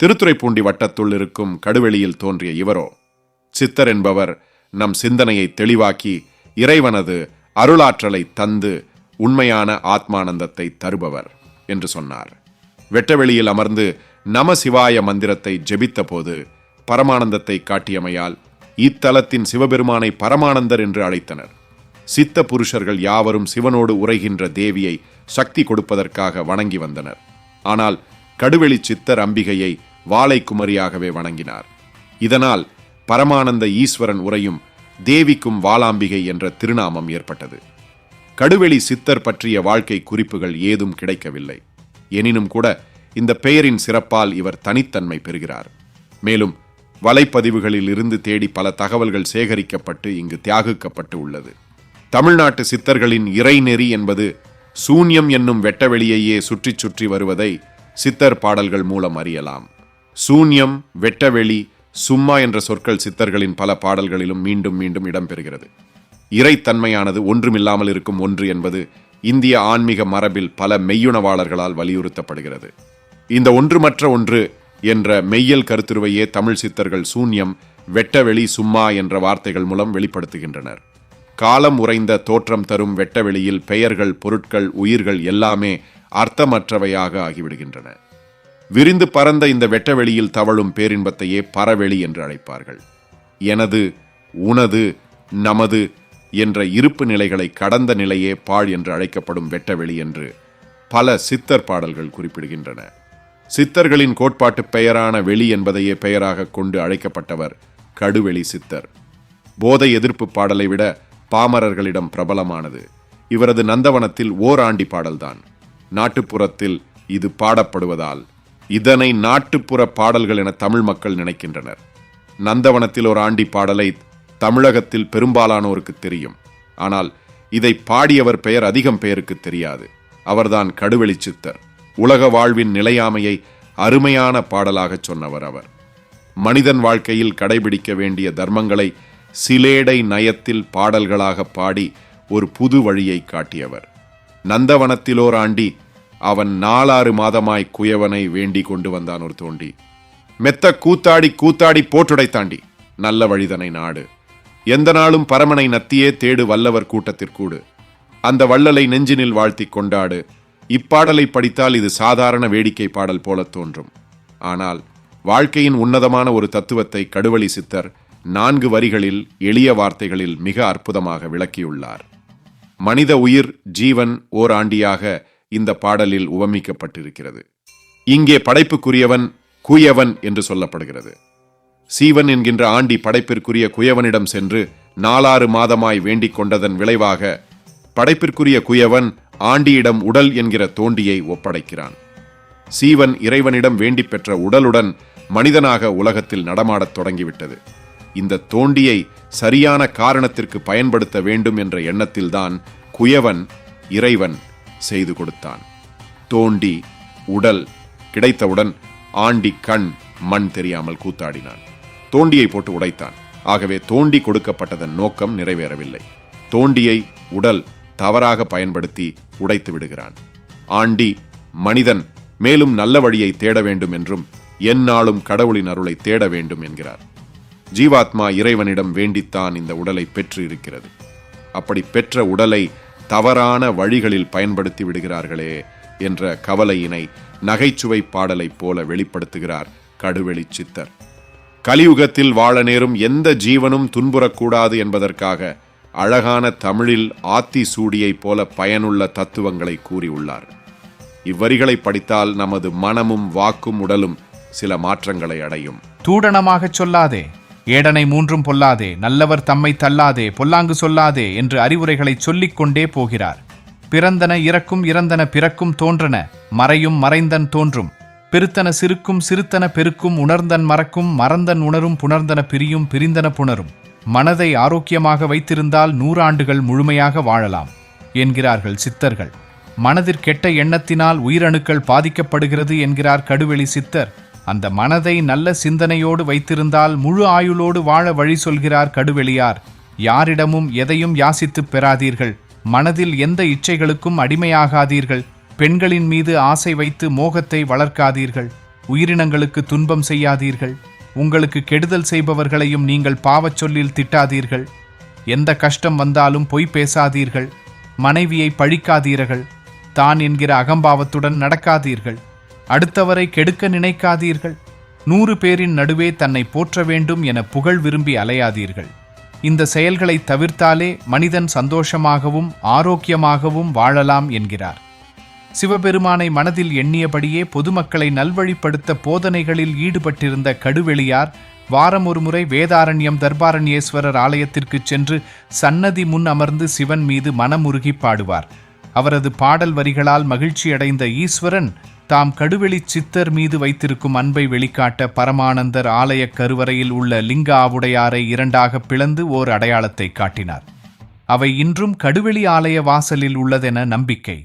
திருத்துறைப்பூண்டி வட்டத்துள் இருக்கும் கடுவெளியில் தோன்றிய இவரோ. சித்தர் என்பவர் நம் சிந்தனையை தெளிவாக்கி இறைவனது அருளாற்றலை தந்து உண்மையான ஆத்மானந்தத்தை தருபவர் என்று சொன்னார். வெட்டவெளியில் அமர்ந்து நம சிவாய மந்திரத்தை ஜெபித்தபோது பரமானந்தத்தை காட்டியமையால் இத்தலத்தின் சிவபெருமானை பரமானந்தர் என்று அழைத்தனர். சித்த புருஷர்கள் யாவரும் சிவனோடு உரைகின்ற தேவியை சக்தி கொடுப்பதற்காக வணங்கி வந்தனர். ஆனால் கடுவெளி சித்தர் அம்பிகையை வாழைக்குமரியாகவே வணங்கினார். இதனால் பரமானந்த ஈஸ்வரன் உரையும் தேவிக்கும் வாளாம்பிகை என்ற திருநாமம் ஏற்பட்டது. கடுவெளி சித்தர் பற்றிய வாழ்க்கை குறிப்புகள் ஏதும் கிடைக்கவில்லை. எனினும் கூட இந்த பெயரின் சிறப்பால் இவர் தனித்தன்மை பெறுகிறார். மேலும் வலைப்பதிவுகளில் இருந்து தேடி பல தகவல்கள் சேகரிக்கப்பட்டு இங்கு தியாகிக்கப்பட்டு உள்ளது. தமிழ்நாட்டு சித்தர்களின் இறைநெறி என்பது சூன்யம் என்னும் வெட்டவெளியையே சுற்றி சுற்றி வருவதை சித்தர் பாடல்கள் மூலம் அறியலாம். சூன்யம் வெட்டவெளி சும்மா என்ற சொற்கள் சித்தர்களின் பல பாடல்களிலும் மீண்டும் மீண்டும் இடம்பெறுகிறது. இறைத்தன்மையானது ஒன்றுமில்லாமல் இருக்கும் ஒன்று என்பது இந்திய ஆன்மீக மரபில் பல மெய்யுணவாளர்களால் வலியுறுத்தப்படுகிறது. இந்த ஒன்றுமற்ற ஒன்று என்ற மெய்யல் கருத்துருவையே தமிழ் சித்தர்கள் சூன்யம் வெட்டவெளி சும்மா என்ற வார்த்தைகள் மூலம் வெளிப்படுத்துகின்றனர். காலம் உறைந்த தோற்றம் தரும் வெட்டவெளியில் பெயர்கள் பொருட்கள் உயிர்கள் எல்லாமே அர்த்தமற்றவையாக ஆகிவிடுகின்றன. விரிந்து பறந்த இந்த வெட்டவெளியில் தவழும் பேரின்பத்தையே பரவெளி என்று அழைப்பார்கள். எனது உனது நமது என்ற இருப்பு நிலைகளை கடந்த நிலையே பாழ் என்று அழைக்கப்படும் வெட்டவெளி என்று பல சித்தர் பாடல்கள் குறிப்பிடுகின்றன. சித்தர்களின் கோட்பாட்டு பெயரான வெளி என்பதையே பெயராக கொண்டு அழைக்கப்பட்டவர் கடுவெளி சித்தர். போதை எதிர்ப்பு பாடலை விட பாமரர்களிடம் பிரபலமானது. இவரது நந்தவனத்தில் ஓராண்டி பாடல்தான். நாட்டுப்புறத்தில் இது பாடப்படுவதால் இதனை நாட்டுப்புற பாடல்கள் என தமிழ் மக்கள் நினைக்கின்றனர். நந்தவனத்தில் ஒரு ஆண்டி பாடலை தமிழகத்தில் பெரும்பாலானோருக்கு தெரியும். ஆனால் இதை பாடியவர் பெயர் அதிகம் பேருக்கு தெரியாது. அவர்தான் கடுவெளி சித்தர். உலக வாழ்வின் நிலையாமையை அருமையான பாடலாகச் சொன்னவர் அவர். மனிதன் வாழ்க்கையில் கடைபிடிக்க வேண்டிய தர்மங்களை சிலேடை நயத்தில் பாடல்களாக பாடி ஒரு புது வழியை காட்டியவர். நந்தவனத்திலோராண்டி அவன் நாலாறு மாதமாய் குயவனை வேண்டி கொண்டு வந்தான் ஒரு தோண்டி. மெத்த கூத்தாடி கூத்தாடி போட்டுடைத்தாண்டி. நல்ல வழிதனை நாடு. எந்த நாளும் பரமனை நத்தியே தேடு வல்லவர் கூட்டத்திற்கூடு. அந்த வள்ளலை நெஞ்சினில் வாழ்த்திக் கொண்டாடு. இப்பாடலை படித்தால் இது சாதாரண வேடிக்கை பாடல் போலத் தோன்றும். ஆனால் வாழ்க்கையின் உன்னதமான ஒரு தத்துவத்தை கடுவழி சித்தர் நான்கு வரிகளில் எளிய வார்த்தைகளில் மிக அற்புதமாக விளக்கியுள்ளார். மனித உயிர் ஜீவன் ஓர் ஆண்டியாக இந்த பாடலில் உவமிக்கப்பட்டிருக்கிறது. இங்கே படைப்புக்குரியவன் குயவன் என்று சொல்லப்படுகிறது. சீவன் என்கின்ற ஆண்டி படைப்பிற்குரிய குயவனிடம் சென்று நாலாறு மாதமாய் வேண்டிக் கொண்டதன் விளைவாக படைப்பிற்குரிய குயவன் ஆண்டியிடம் உடல் என்கிற தோண்டியை ஒப்படைக்கிறான். சீவன் இறைவனிடம் வேண்டிப் பெற்ற உடலுடன் மனிதனாக உலகத்தில் நடமாடத் தொடங்கிவிட்டது. இந்த தோண்டியை சரியான காரணத்திற்கு பயன்படுத்த வேண்டும் என்ற எண்ணத்தில்தான் குயவன் இறைவன் செய்து கொடுத்தான். தோண்டி உடல் கிடைத்தவுடன் ஆண்டி கண் மண் தெரியாமல் கூத்தாடினான். தோண்டியை போட்டு உடைத்தான். ஆகவே தோண்டி கொடுக்கப்பட்டதன் நோக்கம் நிறைவேறவில்லை. தோண்டியை உடல் தவறாக பயன்படுத்தி உடைத்து விடுகிறான். ஆண்டி மனிதன் மேலும் நல்ல வழியை தேட வேண்டும் என்றும் எந்நாளும் கடவுளின் அருளை தேட வேண்டும் என்கிறார். ஜீவாத்மா இறைவனிடம் வேண்டித்தான் இந்த உடலை பெற்று இருக்கிறது அப்படி பெற்ற உடலை தவறான வழிகளில் பயன்படுத்தி விடுகிறார்களே என்ற கவலையினை நகைச்சுவை பாடலைப் போல வெளிப்படுத்துகிறார் கடுவெளி சித்தர். கலியுகத்தில் வாழ நேரும் எந்த ஜீவனும் துன்புறக்கூடாது என்பதற்காக அழகான தமிழில் ஆத்தி சூடியைப் போல பயனுள்ள தத்துவங்களை கூறியுள்ளார். இவ்வரிகளை படித்தால் நமது மனமும் வாக்கும் உடலும் சில மாற்றங்களை அடையும். தூடனமாகச் சொல்லாதே. ஏடனை மூன்றும் பொல்லாதே நல்லவர் தம்மை தள்ளாதே பொல்லாங்கு சொல்லாதே என்று அறிவுரைகளை சொல்லிக் கொண்டே போகிறார். பிறந்தன இறக்கும் இறந்தன பிறக்கும் தோன்றன மறையும் மறைந்தன் தோன்றும். பெருத்தன சிறுக்கும் சிறுத்தன பெருக்கும் உணர்ந்தன் மறக்கும் மறந்தன் உணரும் புணர்ந்தன பிரியும் பிரிந்தன புணரும். மனதை ஆரோக்கியமாக வைத்திருந்தால் நூறாண்டுகள் முழுமையாக வாழலாம் என்கிறார்கள் சித்தர்கள். மனதிற் கெட்ட எண்ணத்தினால் உயிரணுக்கள் பாதிக்கப்படுகிறது என்கிறார் கடுவெளி சித்தர். அந்த மனதை நல்ல சிந்தனையோடு வைத்திருந்தால் முழு ஆயுளோடு வாழ வழி சொல்கிறார் கடுவெளியார். யாரிடமும் எதையும் யாசித்துப் பெறாதீர்கள். மனதில் எந்த இச்சைகளுக்கும் அடிமையாகாதீர்கள். பெண்களின் மீது ஆசை வைத்து மோகத்தை வளர்க்காதீர்கள். உயிரினங்களுக்கு துன்பம் செய்யாதீர்கள். உங்களுக்கு கெடுதல் செய்பவர்களையும் நீங்கள் பாவச் சொல்லில் திட்டாதீர்கள். எந்த கஷ்டம் வந்தாலும் பொய் பேசாதீர்கள். மனைவியை பழிக்காதீர்கள். தான் என்கிற அகம்பாவத்துடன் நடக்காதீர்கள். அடுத்தவரை கெடுக்க நினைக்காதீர்கள். நூறு பேரின் நடுவே தன்னை போற்ற வேண்டும் என புகழ் விரும்பி அலையாதீர்கள். இந்த செயல்களை தவிர்த்தாலே மனிதன் சந்தோஷமாகவும் ஆரோக்கியமாகவும் வாழலாம் என்கிறார். சிவபெருமானை மனதில் எண்ணியபடியே பொதுமக்களை நல்வழிப்படுத்த போதனைகளில் ஈடுபட்டிருந்த கடுவெளியார் வாரம் ஒரு முறை வேதாரண்யம் தர்பாரண்யேஸ்வரர் ஆலயத்திற்குச் சென்று சன்னதி முன் அமர்ந்து சிவன் மீது மனமுருகி பாடுவார். அவரது பாடல் வரிகளால் மகிழ்ச்சியடைந்த ஈஸ்வரன் தாம் கடுவெளி சித்தர் மீது வைத்திருக்கும் அன்பை வெளிக்காட்ட பரமானந்தர் ஆலயக் கருவறையில் உள்ள லிங்க ஆவுடையாரை இரண்டாக பிளந்து ஓர் அடையாளத்தை காட்டினார். அவை இன்றும் கடுவெளி ஆலய வாசலில் உள்ளதென நம்பிக்கை.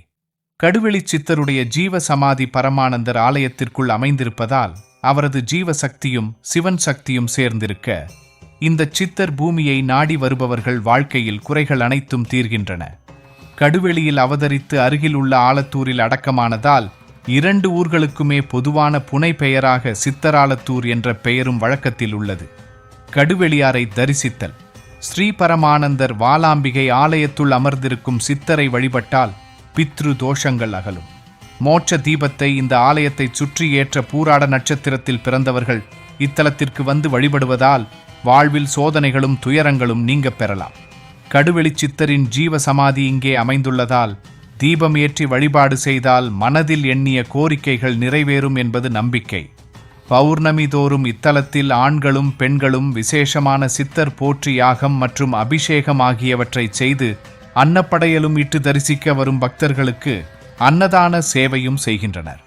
கடுவெளி சித்தருடைய ஜீவ சமாதி பரமானந்தர் ஆலயத்திற்குள் அமைந்திருப்பதால் அவரது ஜீவ சக்தியும் சிவன் சக்தியும் சேர்ந்திருக்க இந்த சித்தர் பூமியை நாடி வருபவர்கள் வாழ்க்கையில் குறைகள் அனைத்தும் தீர்கின்றன. கடுவெளியில் அவதரித்து அருகில் உள்ள ஆலத்தூரில் அடக்கமானதால் இரண்டு ஊர்களுக்குமே பொதுவான புனை பெயராக சித்தராலத்தூர் என்ற பெயரும் வழக்கத்தில் உள்ளது. கடுவெளியாரை தரிசித்தல். ஸ்ரீபரமானந்தர் வாலாம்பிகை ஆலயத்துள் அமர்ந்திருக்கும் சித்தரை வழிபட்டால் பித்ரு தோஷங்கள் அகலும். மோட்ச தீபத்தை இந்த ஆலயத்தை சுற்றி ஏற்ற பூராட நட்சத்திரத்தில் பிறந்தவர்கள் இத்தலத்திற்கு வந்து வழிபடுவதால் வாழ்வில் சோதனைகளும் துயரங்களும் நீங்க பெறலாம். கடுவெளி சித்தரின் ஜீவ சமாதி இங்கே அமைந்துள்ளதால் தீபம் ஏற்றி வழிபாடு செய்தால் மனதில் எண்ணிய கோரிக்கைகள் நிறைவேறும் என்பது நம்பிக்கை. பௌர்ணமி தோறும் இத்தலத்தில் ஆண்களும் பெண்களும் விசேஷமான சித்தர் போற்றி யாகம் மற்றும் அபிஷேகம் ஆகியவற்றை செய்து அன்னப்படையலும் இட்டு தரிசிக்க வரும் பக்தர்களுக்கு அன்னதான சேவையும் செய்கின்றனர்.